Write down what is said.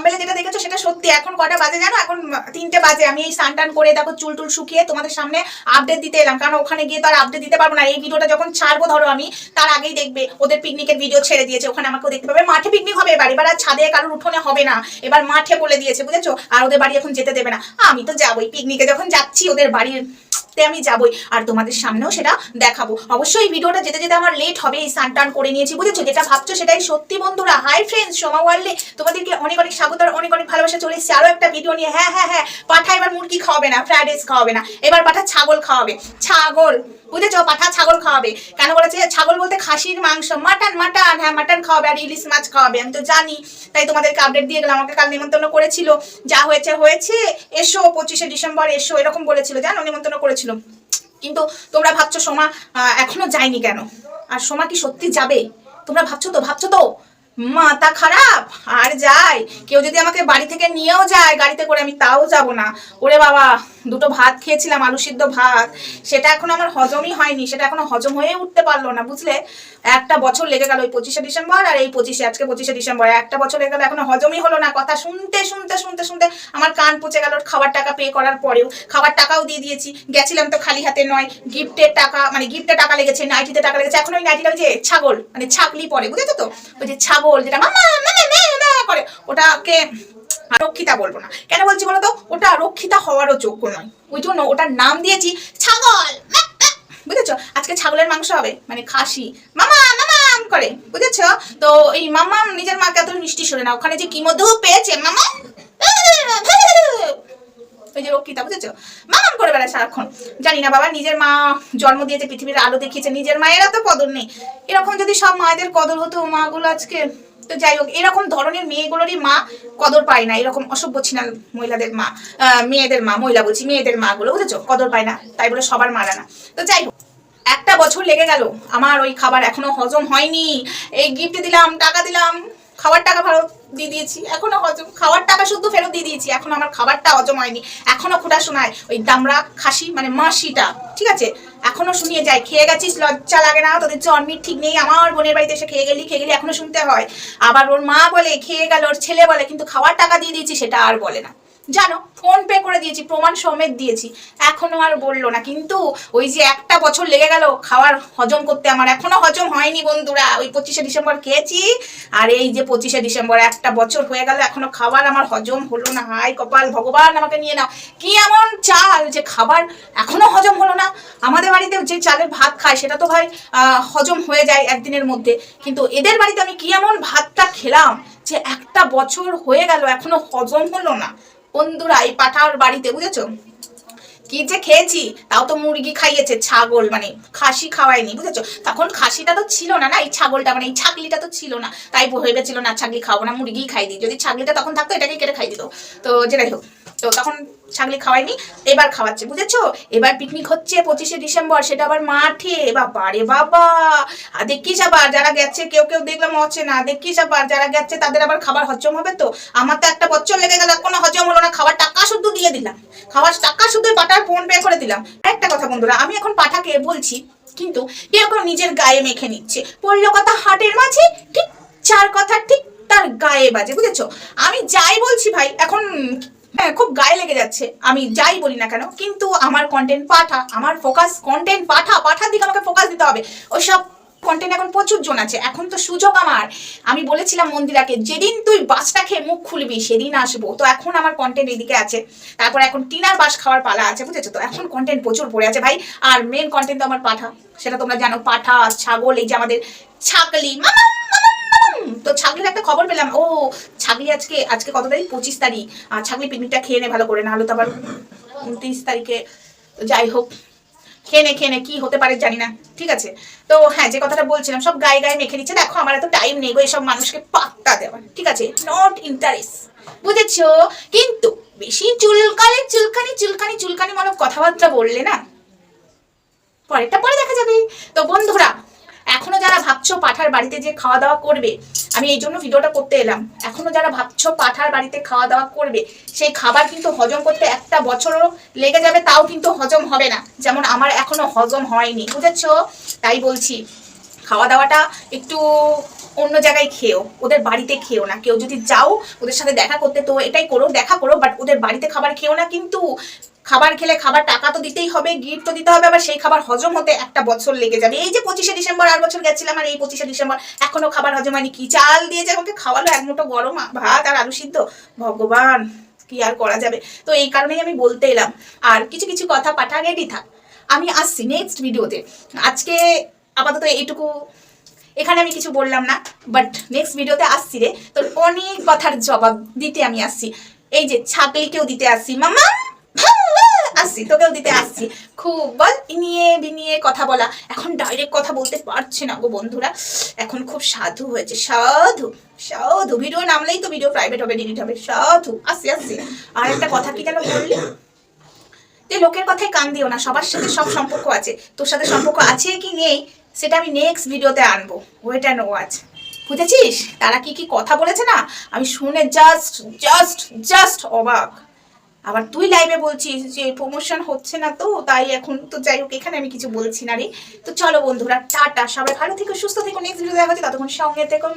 থাম্বেলে যেটা দেখেছ, সেটা সত্যি। এখন কটা বাজে জানো? এখন তিনটে বাজে। আমি এই স্নান টান করে, দেখো, চুল টুল শুকিয়ে তোমাদের সামনে আপডেট দিতে এলাম। কারণ ওখানে গিয়ে তো আর আপডেট দিতে পারব না। এই ভিডিওটা যখন ছাড়বো, ধরো আমি, তার আগেই দেখবে। ওদের পিকনিকের ভিডিও ছেড়ে দিয়েছে। ওখানে আমাকেও দেখতে পাবে। মাঠে পিকনিক হবে এবার। এবার আর ছাদে কারোর উঠোনে হবে না। এবার মাঠে বলে দিয়েছে, বুঝেছ? আর ওদের বাড়ি এখন যেতে দেবে না। আমি তো যাবোই পিকনিকে যখন যাচ্ছি, ওদের বাড়ির তে আমি যাবই। আর তোমাদের সামনেও সেটা দেখাবো। অবশ্যই ভিডিওটা যেতে যেতে আমার লেট হবে, এই স্নান টান করে নিয়েছি, বুঝেছ? যেটা ভাবছ সেটাই সত্যি, বন্ধুরা। হাই ফ্রেন্ডস সোমা ওয়ার্ল্ডে। তোমাদেরকে অনেক অনেক স্বাগত আর অনেক অনেক ভালোবাসা চলে এসেছি। আরও একটা ভিডিও নিয়ে। হ্যাঁ হ্যাঁ হ্যাঁ পাঠা এবার মুরগি খাওয়াবে না ফ্রাইড রাইস খাওয়াবে না। এবার পাঠা ছাগল খাওয়াবে। ছাগল! বুঝেছ? পাঠা ছাগল খাওয়াবে। কেন বলেছে? ছাগল বলতে খাসির মাংস। মাটন মাটন হ্যাঁ মাটন খাওয়াবে আর ইলিশ মাছ খাওয়াবে। আমি তো জানি। তাই তোমাদেরকে আপডেট দিয়ে গেলাম। আমাকে কাল নিমন্ত্রণ করেছিল। যা হয়েছে হয়েছে। এসো, পঁচিশে ডিসেম্বর এসো, এরকম বলেছিল। জানো? নিমন্ত্রণ করেছিল। কিন্তু তোমরা ভাবছ সোমা এখনও যায়নি কেন? আর সোমা কি সত্যি যাবে? তোমরা ভাবছ তো? ভাবছ তো? মাথা খারাপ, আর যাই। কেউ যদি আমাকে বাড়ি থেকে নিয়েও যায় গাড়িতে করে, আমি তাও যাব না। ওরে বাবা, দুটো ভাত খেয়েছিলাম, আলু সিদ্ধ ভাত। সেটা এখনও আমার হজমই হয়নি, সেটা এখনও হজম হয়ে উঠতে পারল না, বুঝলে? একটা বছর লেগে গেল ওই পঁচিশে ডিসেম্বর, আর এই পঁচিশে, আজকে পঁচিশে ডিসেম্বর একটা বছর লেগে গেল, এখনও হজমই হলো না। কথা শুনতে শুনতে শুনতে শুনতে আমার কান পচে গেল খাবার টাকা পে করার পরেও। খাবার টাকাও দিয়ে দিয়েছি। গেছিলাম তো খালি হাতে নয়, গিফটের টাকা মানে গিফটে টাকা লেগেছে নাইটিতে টাকা লেগেছে। এখন ওই নাইটিটা যে ছাগল মানে ছাগলি পরে, বুঝেছ তো? ওই যে ছাগল যেটা মে মে করে। ওটাকে রক্ষিতা বলব না। কেন বলছি বলো তো ওটা রক্ষিতা হওয়ারও যোগ্য নয়। ওই জন্য ওটার নাম দিয়েছি ছাগল। বুঝেছ? আজকে ছাগলের মাংস হবে মানে খাসি। মামা মামাম করে। বুঝেছ? তো এই মামাম নিজের মাকে এত মিষ্টি শোনে না। ওখানে যে কি মধু পেয়েছে মামা ওই যে রক্ষিতা, বুঝেছ? মামাম করে বেড়ায় সারাক্ষণ। জানি না বাবা, নিজের মা জন্ম দিয়েছে, পৃথিবীর আলো দেখিয়েছে, নিজের মায়েরা তো কদর নেই। এরকম যদি সব মায়েদের কদর হতো মাগুলো আজকে, তো যাই হোক, এরকম ধরনের মেয়েগুলোরই মা কদর পায় না, এরকম অসভ্য ছিনাল মহিলাদের মা মেয়েদের মা, মহিলা বলছি, মেয়েদের মা গুলো বুঝেছ? কদর পায় না, তাই বলে সবার মারা না। তো যাই হোক, একটা বছর লেগে গেল, আমার ওই খাবার এখনও হজম হয়নি। এই গিফট দিলাম, টাকা দিলাম খাবার টাকা ফেরত দিয়ে দিয়েছি। এখনও হজম, খাওয়ার টাকা শুধু ফেরত দিয়ে দিয়েছি। এখন আমার খাবারটা হজম হয়নি। এখনও খোটা শোনায় ওই দামড়া খাসি মানে মাসিটা, ঠিক আছে? এখনও শুনিয়ে যায়। খেয়ে গেছিস, লজ্জা লাগে না? তোদের জন্মির ঠিক নেই। আমার বোনের বাড়িতে এসে খেয়ে গেলি খেয়ে গেলি, এখনও শুনতে হয়। আবার ওর মা বলে, খেয়ে গেল, ওর ছেলে বলে, কিন্তু খাওয়ার টাকা দিয়ে দিয়েছি, সেটা আর বলে না। জানো ফোন পে করে দিয়েছি, প্রমাণ সমেত দিয়েছি। এখনও আর বলল না। কিন্তু ওই যে একটা বছর লেগে গেল, খাওয়ার হজম করতে আমার এখনও হজম হয়নি বন্ধুরা। ওই পঁচিশে ডিসেম্বর খেয়েছি, আর এই যে পঁচিশে ডিসেম্বর একটা বছর হয়ে গেল, এখনও খাবার আমার হজম হলো না। হাই কপাল, ভগবান আমাকে নিয়ে নাও। কি এমন চাল যে খাবার এখনও হজম হলো না? আমাদের বাড়িতে যে চালের ভাত খায়, সেটা তো ভাই হজম হয়ে যায় একদিনের মধ্যে। কিন্তু এদের বাড়িতে আমি কি এমন ভাতটা খেলাম যে একটা বছর হয়ে গেল, এখনও হজম হলো না? বন্ধুরা এই পাঠার বাড়িতে, বুঝেছ? কি যে খেয়েছি, তাও তো মুরগি খাইয়েছে, ছাগল মানে খাসি খাওয়ায়নি, বুঝেছ? তখন খাসিটা তো ছিল না না? এই ছাগলটা মানে এই ছাগলিটা তো ছিল না। তাই ভেবেছিল, না, ছাগলি খাব না মুরগি খাই দিই। যদি ছাগলিটা তখন থাকতো এটাকে কেটে খাই দিত। তো যেটাই হোক, তো তখন ছাগলি খাওয়াইনি এবার খাওয়াচ্ছে, বুঝেছ? এবার পিকনিক হচ্ছে পঁচিশে ডিসেম্বর, সেটা আবার মাঠে, বাবা রে বাবা! আর দেখিস আবার যারা গেছে, কেউ কেউ দেখলাম হচ্ছে না দেখিস আবার যারা গেছে, তাদের আবার খাবার হজম হবে তো? আমার তো একটা বছর লেগে গেল কোনো হজম হলো না, খাবার টাকা শুধু দিয়ে দিলাম। খাবার টাকা শুধু পাঠার ফোন পে করে দিলাম। একটা কথা বন্ধুরা, আমি এখন পাঠাকে বলছি, কিন্তু কেউ কেউ নিজের গায়ে মেখে নিচ্ছে। পড়ল কথা হাটের মাঝে, ঠিক চার কথা ঠিক তার গায়ে বাজে, বুঝেছ? আমি যাই বলছি ভাই, এখন হ্যাঁ খুব গায়ে লেগে যাচ্ছে। আমি যাই বলি না কেন কিন্তু আমার কন্টেন্ট পাঠা আমার ফোকাস কন্টেন্ট পাঠা পাঠার দিকে আমাকে ফোকাস দিতে হবে। ওইসব কন্টেন্ট এখন প্রচুর জন আছে। এখন তো সুযোগ আমার। আমি বলেছিলাম মন্দিরাকে যেদিন তুই বাসটা খেয়ে মুখ খুলবি সেদিন আসব। তো এখন আমার কন্টেন্ট এদিকে আছে। তারপর এখন টিনার বাস খাওয়ার পালা আছে বুঝেছ তো? এখন কন্টেন্ট প্রচুর পড়ে আছে। ভাই আর মেন কন্টেন্ট তো আমার পাঠা। সেটা তোমরা জানো পাঠা ছাগল এই যে আমাদের ছাগলি মামা তো ছাগলির একটা খবর পেলাম। ও, ছাগলি আজকে আজকে কত তারিখ? পঁচিশ তারিখ। আর ছাগলি পিকনিকটা খেয়ে নে ভালো করে না হলে তো আবার উনত্রিশ তারিখে, যাই হোক, খেয়ে নে খেয়ে নে, কি হতে পারে জানি না, ঠিক আছে? তো হ্যাঁ যে কথাটা বলছিলাম, সব গায়ে গায়ে মেখে নিচ্ছে দেখো, আমার এত টাইম নেই গো এসব মানুষকে পাত্তা দেওয়ার, ঠিক আছে? নট ইন্টারেস্ট বুঝেছ? কিন্তু বেশি চুলকালে চুলকানি চুলকানি চুলকানি মনে কথাবার্তা বললে না, পরেরটা পরে দেখা যাবে। তো বন্ধুরা, এখনও যারা ভাবছ পাঠার বাড়িতে যে খাওয়া দাওয়া করবে আমি এই জন্য ভিডিওটা করতে এলাম। এখনও যারা ভাবছ পাঠার বাড়িতে খাওয়া দাওয়া করবে, সেই খাবার কিন্তু হজম করতে একটা বছরও লেগে যাবে, তাও কিন্তু হজম হবে না। যেমন আমার এখনও হজম হয়নি, বুঝেছ? তাই বলছি খাওয়া দাওয়াটা একটু অন্য জায়গায় খেও, ওদের বাড়িতে খেও না। কেউ যদি যাও, ওদের সাথে দেখা করতে, তো এটাই করো, দেখা করো বাট ওদের বাড়িতে খাবার খেও না কিন্তু খাবার খেলে খাবার টাকা তো দিতেই হবে, গিফট তো দিতে হবে, আবার সেই খাবার হজম হতে একটা বছর লেগে যাবে। এই যে পঁচিশে ডিসেম্বর, আর বছর গেছিলাম আর এই পঁচিশে ডিসেম্বর, এখনও খাবার হজম হয়নি। কি চাল দিয়েছে আমাকে খাওয়ালো, এক মুঠো গরম ভাত আর আলু সিদ্ধ? ভগবান, কি আর করা যাবে? তো এই কারণেই আমি বলতে এলাম। আর কিছু কিছু কথা পাঠা রেডি থাক। আমি আসছি নেক্সট ভিডিওতে আজকে আপাতত এইটুকু। এখানে আমি কিছু বললাম না বাট নেক্সট ভিডিওতে আসছি রে। তোর অনেক কথার জবাব দিতে আমি আসছি। এই যে ছাগলিকেও দিতে আসছি। মামা! আসছি, তোকেও দিতে আসছি। খুব বল নিয়ে বিনিয়ে কথা বলা। এখন ডাইরেক্ট কথা বলতে পারছে না গো বন্ধুরা। এখন খুব সাধু হয়েছে, সাধু সাধু। ভিডিও নামলেই তো ভিডিও প্রাইভেট হবে ডিলিট হবে। সাধু, আসছি আসছি। আর একটা কথা কি যেন বললি? যে লোকের কথায় কান দিও না, সবার সাথে সব সম্পর্ক আছে। তোর সাথে সম্পর্ক আছে কি নেই, সেটা আমি নেক্সট ভিডিওতে আনব। ওয়েট অ্যান্ড ওয়াচ বুঝেছিস? তারা কি কি কথা বলেছে না? আমি শুনে জাস্ট জাস্ট জাস্ট অবাক। আবার তুই লাইভে বলছিস যে প্রমোশন হচ্ছে না তো, তাই এখন তো যাই হোক, এখানে আমি কিছু বলছি না রে তো চলো বন্ধুরা, টাটা সবাই ভালো থেকো, সুস্থ থেকো নেক্সট ভিডিও দেখা হচ্ছে ততক্ষণ সঙ্গে থেকো।